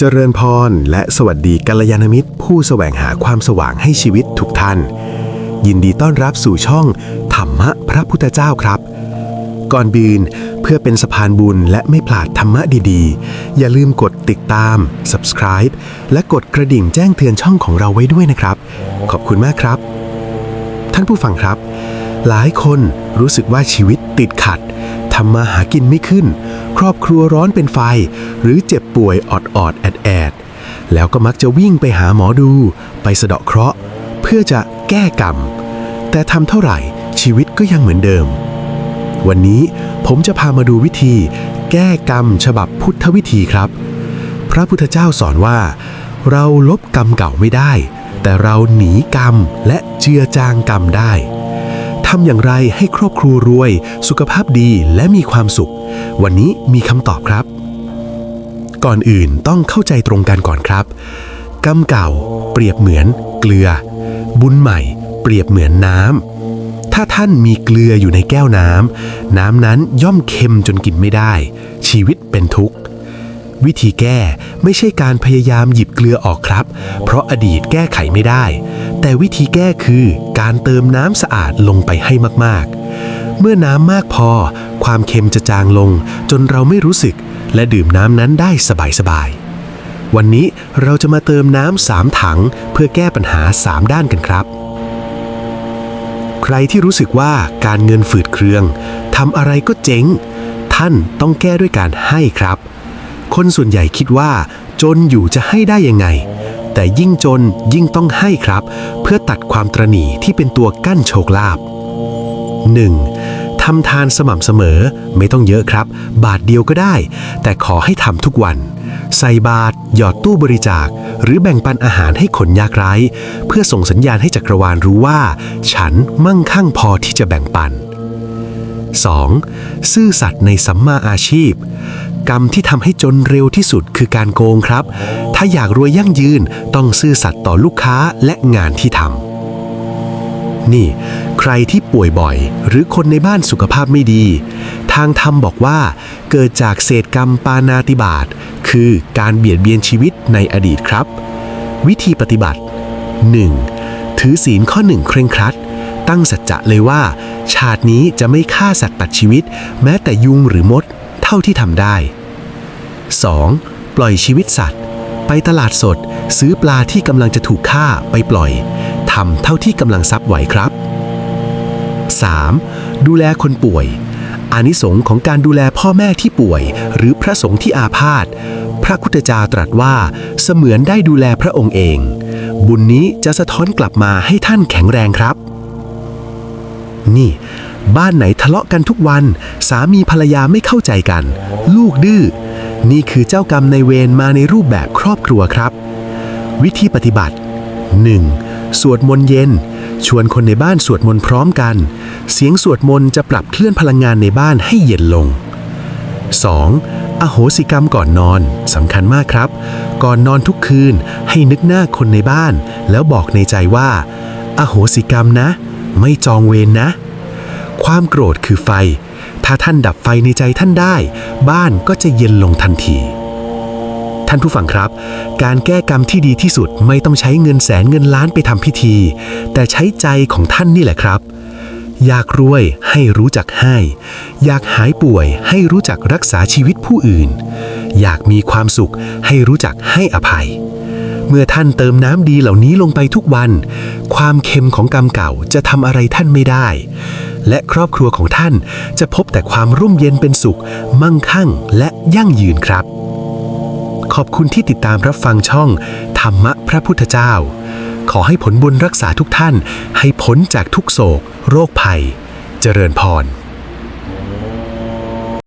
เจริญพรและสวัสดีกัลยาณมิตร ผู้แสวงหาความสว่างให้ชีวิตทุกท่าน ยินดีต้อนรับสู่ช่อง ธรรมะพระพุทธเจ้าครับ ก่อนบินเพื่อเป็นสะพานบุญและไม่พลาดธรรมะดีๆ อย่าลืมกดติดตาม subscribe และกดกระดิ่งแจ้งเตือนช่องของเราไว้ด้วยนะครับ ขอบคุณมากครับ ท่านผู้ฟังครับ หลายคนรู้สึกว่าชีวิตติดขัด ทำมาหากินไม่ขึ้น ครอบครัวร้อนเป็นไฟ หรือเจ็บป่วยออดออดแอดแอดแล้วก็มักจะวิ่งไปหาหมอดู ไปสะเดาะเคราะห์ เพื่อจะแก้กรรม แต่ทำเท่าไหร่ชีวิตก็ยังเหมือนเดิม วันนี้ผมจะพามาดูวิธี แก้กรรมฉบับพุทธวิธีครับ พระพุทธเจ้าสอนว่า เราลบกรรมเก่าไม่ได้ แต่เราหนีกรรมและเจือจางกรรมได้ ทำอย่างไรให้ครอบครัวรวย สุขภาพดีและมีความสุข วันนี้มีคำตอบครับ ก่อนอื่นต้องเข้าใจตรงกันก่อนครับ กรรมเก่า เปรียบเหมือน เกลือ บุญใหม่ เปรียบเหมือนน้ำถ้าท่านมีเกลืออยู่ในแก้วน้ำน้ำนั้นย่อมเค็มจนกินไม่ได้ ชีวิตเป็นทุกข์ วิธีแก้ไม่ใช่การพยายามหยิบเกลือออกครับ เพราะอดีตแก้ไขไม่ได้ แต่วิธีแก้คือการเติมน้ำสะอาดลงไปให้มากๆ เมื่อน้ำมากพอ ความเค็มจะจางลง จนเราไม่รู้สึก และดื่มน้ำนั้นได้สบายๆ วันนี้เราจะมาเติมน้ำสามถัง เพื่อแก้ปัญหาสามด้านกันครับ ใครที่รู้สึกว่าการเงินฝืดเครืองทำอะไรก็เจ๊ง ท่านต้องแก้ด้วยการให้ครับ คนส่วนใหญ่คิดว่า จนอยู่จะให้ได้ยังไง แต่ยิ่งจนยิ่งต้องให้ครับ เพื่อตัดความตรณีที่เป็นตัวกั้นโชคลาภ 1. ทำทานสม่ำเสมอไม่ต้องเยอะครับ บาทเดียวก็ได้ แต่ขอให้ทำทุกวัน ใส่บาตรหยอดตู้บริจาค หรือแบ่งปันอาหารให้คนยากไร้ เพื่อส่งสัญญาณให้จักรวาลรู้ว่า ฉันมั่งคั่งพอที่จะแบ่งปัน 2. ซื่อสัตย์ในสัมมาอาชีพ กรรมที่ทำให้จนเร็วที่สุดคือการโกงครับ ถ้าอยากรวยยั่งยืนต้องซื่อสัตย์ต่อลูกค้าและงานที่ทำนี่ ใครที่ป่วยบ่อย หรือคนในบ้านสุขภาพไม่ดี ทางธรรมบอกว่า เกิดจากเศษกรรมปานาติบาตคือการเบียดเบียนชีวิตในอดีตครับ วิธีปฏิบัติ 1. ถือศีลข้อหนึ่งเคร่งครัด ตั้งสัจจะเลยว่า ชาตินี้จะไม่ฆ่าสัตว์ตัดชีวิต แม้แต่ยุงหรือมดเท่าที่ทำได้ 2. ปล่อยชีวิตสัตว์ ไปตลาดสด ซื้อปลาที่กำลังจะถูกฆ่าไปปล่อยทำเท่าที่กำลังทรัพย์ไหวครับ 3. ดูแลคนป่วย อานิสงส์ของการดูแลพ่อแม่ที่ป่วย หรือพระสงฆ์ที่อาพาธพระพุทธเจ้าตรัสว่าเสมือนได้ดูแลพระองค์เอง บุญนี้จะสะท้อนกลับมาให้ท่านแข็งแรงครับ นี่ บ้านไหนทะเลาะกันทุกวัน สามีภรรยาไม่เข้าใจกัน ลูกดื้อ นี่คือเจ้ากรรมในเวรมาในรูปแบบครอบครัวครับ วิธีปฏิบัติ 1. สวดมนต์เย็น ชวนคนในบ้านสวดมนต์พร้อมกัน เสียงสวดมนต์จะปรับเคลื่อนพลังงานในบ้านให้เย็นลง 2. อโหสิกรรมก่อนนอนสำคัญมากครับ ก่อนนอนทุกคืนให้นึกหน้าคนในบ้าน แล้วบอกในใจว่า อโหสิกรรมนะ ไม่จองเวรนะความโกรธคือไฟ ถ้าท่านดับไฟในใจท่านได้ บ้านก็จะเย็นลงทันที ท่านผู้ฟังครับ การแก้กรรมที่ดีที่สุดไม่ต้องใช้เงินแสนเงินล้านไปทำพิธี แต่ใช้ใจของท่านนี่แหละครับ อยากรวยให้รู้จักให้ อยากหายป่วยให้รู้จักรักษาชีวิตผู้อื่น อยากมีความสุขให้รู้จักให้อภัยเมื่อท่านเติมน้ำดีเหล่านี้ลงไปทุกวัน ความเค็มของกรรมเก่าจะทำอะไรท่านไม่ได้ และครอบครัวของท่านจะพบแต่ความร่มเย็นเป็นสุข มั่งคั่งและยั่งยืนครับ ขอบคุณที่ติดตามรับฟังช่อง ธรรมะพระพุทธเจ้า ขอให้ผลบุญรักษาทุกท่านให้พ้นจากทุกโศก โรคภัย เจริญพร